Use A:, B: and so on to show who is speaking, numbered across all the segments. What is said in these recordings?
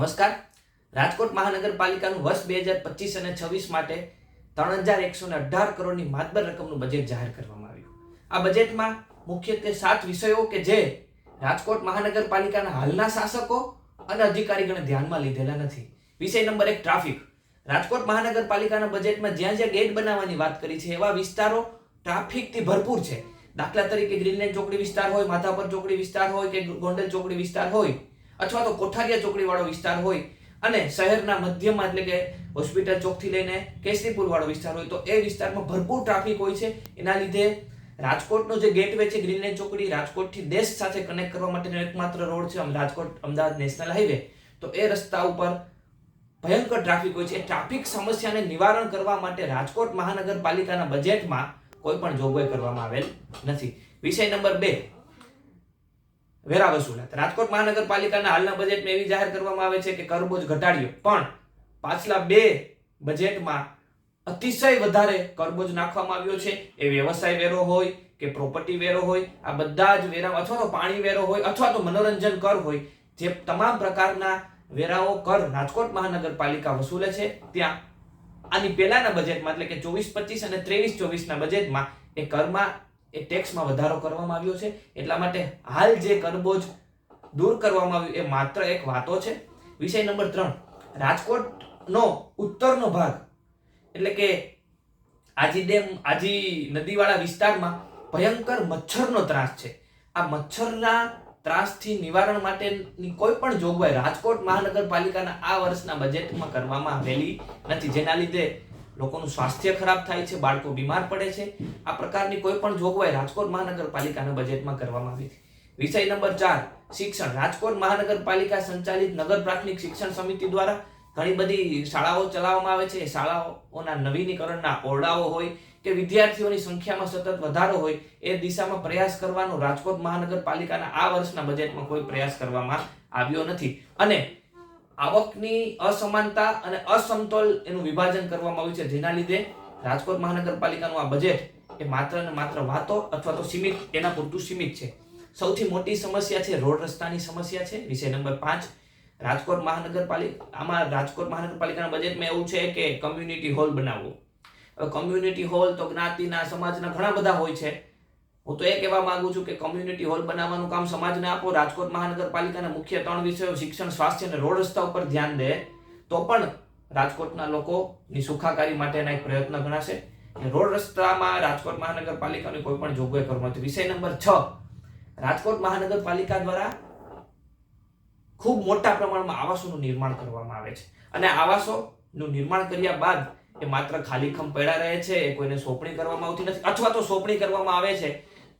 A: નમસ્કાર. રાજકોટ મહાનગરપાલિકાનું વર્ષ બે હજાર પચીસ અને છવ્વીસ માટે ત્રણ હજાર એકસો ને અઢાર કરોડની માતબર રકમનું બજેટ જાહેર કરવામાં આવ્યું. આ બજેટમાં મુખ્યત્વે સાત વિષયો કે જે રાજકોટ મહાનગરપાલિકાના હાલના શાસકો અને અધિકારીગણે ધ્યાનમાં લીધેલા નથી. વિષય નંબર એક, ટ્રાફિક. રાજકોટ મહાનગરપાલિકાના બજેટમાં જ્યાં જ્યાં ગેટ બનાવવાની વાત કરી છે, એવા વિસ્તારો ટ્રાફિકથી ભરપૂર છે. દાખલા તરીકે ગ્રીનલેન્ડ ચોકડી વિસ્તાર હોય માથાપર ચોકડી વિસ્તાર હોય કે ગોંડલ ચોકડી વિસ્તાર હોય અથવા તો કોઠારિયા ચોકડીવાળો વિસ્તાર હોય અને શહેરના મધ્યમાં એટલે કે હોસ્પિટલ ચોકથી લઈને વાળો વિસ્તાર હોય તો એ વિસ્તારમાં ભરપૂર ટ્રાફિક હોય છે. એના લીધે રાજકોટનો જે ગેટવે છે ગ્રીનલેન્ડ ચોકડી રાજકોટથી દેશ સાથે કનેક્ટ કરવા માટેનો એકમાત્ર રોડ છે રાજકોટ અમદાવાદ નેશનલ હાઈવે. તો એ રસ્તા ઉપર ભયંકર ટ્રાફિક હોય છે. એ ટ્રાફિક સમસ્યાને નિવારણ કરવા માટે રાજકોટ મહાનગરપાલિકાના બજેટમાં કોઈ પણ જોગવાઈ કરવામાં આવેલ નથી. વિષય નંબર બે વેરા વસૂલાત રાજકોટ મહાનગરપાલિકાના હાલના બજેટમાં એવી જાહેર કરવામાં આવે છે કે કરબોજ ઘટાડ્યો. પણ પાછલા બે બજેટમાં અતિશય વધારે કરબોજ નાખવામાં આવ્યો છે. એ વ્યવસાય વેરો હોય કે પ્રોપર્ટી વેરો હોય, આ બધા જ વેરા અથવા તો પાણી વેરો હોય, અથવા તો મનોરંજન કર હોય, જે તમામ પ્રકારના વેરાઓ કર રાજકોટ મહાનગરપાલિકા વસૂલે છે. ત્યાં આની પહેલાના બજેટમાં એટલે કે ચોવીસ પચીસ અને ત્રેવીસ ચોવીસના બજેટમાં એ કરમાં એ ટેક્સમાં વધારો કરવામાં આવ્યો છે. એટલા માટે હાલ જે કરબોજ દૂર કરવામાં આવ્યું એ માત્ર એક વાતો છે. વિષય નંબર ત્રણ, રાજકોટનો ઉત્તરનો ભાગ એટલે કે આજી ડેમ, આજી નદીવાળા વિસ્તારમાં ભયંકર મચ્છરનો ત્રાસ છે. આ મચ્છરના ત્રાસથી નિવારણ માટેની કોઈ પણ જોગવાઈ રાજકોટ મહાનગરપાલિકાના આ વર્ષના બજેટમાં કરવામાં આવેલી નથી. જેના લીધે લોકોનું સ્વાસ્થ્ય ખરાબ થાય છે, બાળકો બીમાર પડે છે. આ પ્રકારની કોઈ પણ જોગવાઈ રાજકોટ મહાનગરપાલિકાના બજેટમાં કરવામાં આવી હતી. વિષય નંબર ચાર, શિક્ષણ. રાજકોટ મહાનગરપાલિકા સંચાલિત નગર પ્રાથમિક શિક્ષણ સમિતિ દ્વારા ઘણી બધી શાળાઓ ચલાવવામાં આવે છે. શાળાઓના નવીનીકરણના ઓરડાઓ હોય કે વિદ્યાર્થીઓની સંખ્યામાં સતત વધારો હોય, એ દિશામાં પ્રયાસ કરવાનો રાજકોટ મહાનગરપાલિકાના આ વર્ષના બજેટમાં કોઈ પ્રયાસ કરવામાં આવ્યો નથી. અને આવકની અસમાનતા અને અસમતોલ એનું વિભાજન કરવામાં આવ્યું છે. જેના લીધે રાજકોટ મહાનગરપાલિકાનું આ બજેટ એ માત્ર ને માત્ર વાતો અથવા તો સીમિત, એના પૂરતું સીમિત છે. સૌથી મોટી સમસ્યા છે, રોડ રસ્તાની સમસ્યા છે, વિષય નંબર પાંચ. રાજકોટ મહાનગરપાલિકા, આમાં રાજકોટ મહાનગરપાલિકાના બજેટમાં એવું છે કે કમ્યુનિટી હોલ બનાવવો. કમ્યુનિટી હોલ તો જ્ઞાતિના, સમાજના ઘણા બધા હોય છે. હું તો એ કહેવા માંગુ છું કે કમ્યુનિટી હોલ બનાવવાનું કામ સમાજને આપો, રાજકોટ મહાનગરપાલિકાના મુખ્ય ત્રણ વિષયો, શિક્ષણ, સ્વાસ્થ્ય અને રોડ રસ્તા ઉપર ધ્યાન દે, તો પણ રાજકોટના લોકોની સુખાકારી માટેના એક પ્રયત્ન ગણાશે. રોડ રસ્તામાં રાજકોટ મહાનગરપાલિકાની કોઈ પણ જોગવાઈ કરવામાં નથી વિષય નંબર છ, રાજકોટ મહાનગરપાલિકા દ્વારા ખૂબ મોટા પ્રમાણમાં આવાસોનું નિર્માણ કરવામાં આવે છે. અને આવાસોનું નિર્માણ કર્યા બાદ એ માત્ર ખાલીખમ પડ્યા રહે છે, એ કોઈને સોંપણી કરવામાં આવતી નથી. અથવા તો સોંપણી કરવામાં આવે છે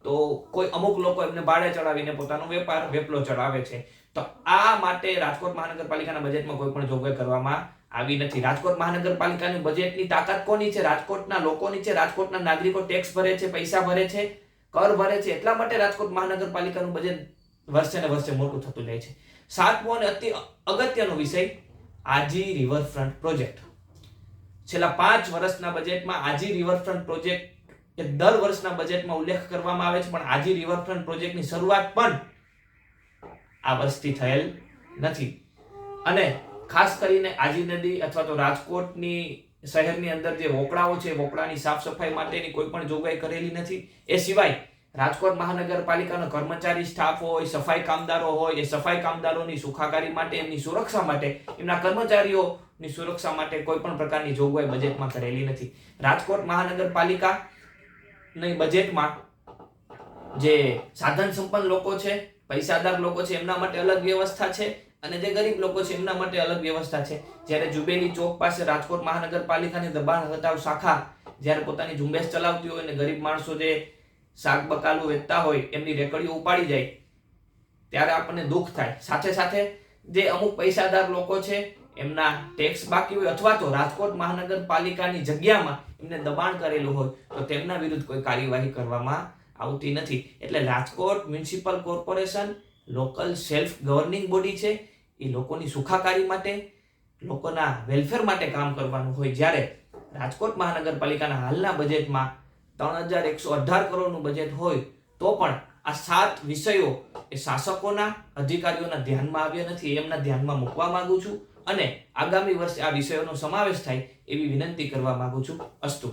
A: તો કોઈ અમુક લોકો એમને ભાડે ચડાવીને પોતાનો વેપાર, વેપલો ચડાવે છે. તો આ માટે રાજકોટ મહાનગરપાલિકાના બજેટમાં કોઈ પણ જોગવાઈ કરવામાં આવી નથી. રાજકોટ મહાનગરપાલિકાની બજેટની તાકાત કોની છે? રાજકોટના લોકોની છે? રાજકોટના નાગરિકો ટેક્સ ભરે છે, પૈસા ભરે છે? કર ભરે છે? એટલા માટે રાજકોટ મહાનગરપાલિકાનું બજેટ વર્ષે ને વર્ષે મોટું થતું જાય છે. સાતમો અને અતિ અગત્યનો વિષય, આજી રિવરફ્રન્ટ પ્રોજેક્ટ છેલ્લા પાંચ વર્ષના બજેટમાં આજી રિવરફ્રન્ટ પ્રોજેક્ટ એ દર વર્ષના બજેટમાં ઉલ્લેખ કરવામાં આવે છે, પણ આજે રિવરફ્રન્ટ પ્રોજેક્ટની શરૂઆત પણ આ વર્ષથી થયેલ નથી. અને ખાસ કરીને આજી નદી અથવા તો રાજકોટની શહેરની અંદર જે વોકળાઓ છે, વોકળાની સાફ સફાઈ માટેની કોઈ પણ જોગવાઈ કરેલી નથી. એ સિવાય રાજકોટ મહાનગરપાલિકાનો કર્મચારી સ્ટાફ હોય, સફાઈ કામદારો હોય, એ સફાઈ કામદારોની સુખાકારી માટે, એમની સુરક્ષા માટે, એમના કર્મચારીઓની સુરક્ષા માટે કોઈ પણ પ્રકારની જોગવાઈ બજેટમાં કરેલી નથી. રાજકોટ મહાનગરપાલિકા ની બજેટમાં જે સાધન સંપન્ન લોકો છે, પૈસાદાર લોકો છે, એમના માટે અલગ વ્યવસ્થા છે અને જે ગરીબ લોકો છે, એમના માટે અલગ વ્યવસ્થા છે. જ્યારે જુબેલી ચોક પાસે રાજકોટ મહાનગરપાલિકાની દબાણ હટાવ શાખા જ્યારે પોતાની ઝુંબેશ ચલાવતી હોય અને ગરીબ માણસો જે શાક બકાલું વેચતા હોય, એમની રેકડીઓ ઉપાડી જાય, ત્યારે આપણને દુઃખ થાય. સાથે સાથે જે અમુક પૈસાદાર લોકો છે એમના ટેક્સ બાકી હોય અથવા તો રાજકોટ મહાનગરપાલિકાની જગ્યામાં એમને દબાણ કરેલું હોય, તો તેમના વિરુદ્ધ કોઈ કાર્યવાહી કરવામાં આવતી નથી. એટલે Rajkot municipal corporation local self governing body છે, એ લોકોની સુખાકારી માટે, લોકોના વેલફેર માટે કામ કરવાનું હોય. જ્યારે રાજકોટ મહાનગરપાલિકાના હાલના બજેટમાં ત્રણ હજાર એકસો અઢાર કરોડનું બજેટ હોય, તો પણ આ સાત વિષયો એ શાસકોના અધિકારીઓના ધ્યાનમાં આવ્યા નથી. એમના ધ્યાનમાં મૂકવા માંગુ છું. અને આગામી વર્ષે આ વિષયોનો સમાવેશ થાય એવી વિનંતી કરવા માગું છું. અસ્તુ.